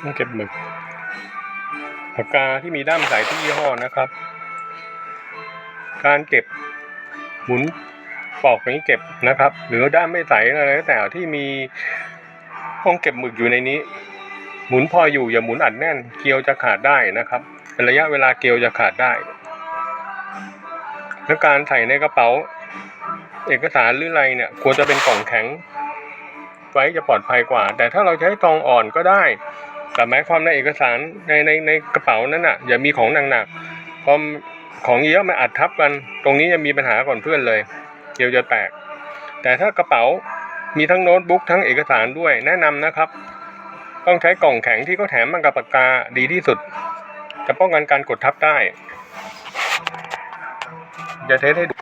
ต้องเก็บหมึกปากกาที่มีด้ามใสที่ยี่ห้อนะครับ การเก็บหมุนปอกอย่างนี้เก็บนะครับ หรือด้ามไม่ใสอะไรก็แต่ที่มีห้องเก็บหมึกอยู่ในนี้ หมุนพออยู่อย่าหมุนอัดแน่น เกลียวจะขาดได้นะครับเป็นระยะเวลาเกลียวจะขาดได้ และการใส่ในกระเป๋า เอกสารหรืออะไรเนี่ย ควรจะเป็นกล่องแข็ง ไว้จะปลอดภัยกว่า แต่ถ้าเราใช้ทองอ่อนก็ได้ แต่หมายความในเอกสารในในในกระเป๋านั้นอะ อย่ามีของหนักๆพราะของเยอะมันอัดทับกัน ตรงนี้จะมีปัญหาก่อนเพื่อนเลยเกียวจะแตก แต่ถ้ากระเป๋ามีทั้งโน้ตบุ๊กทั้งเอกสารด้วยแนะนำนะครับ ต้องใช้กล่องแข็งที่เขาแถมมากับปากกาดีที่สุด จะป้องกันการกดทับได้ จะเทสให้ดู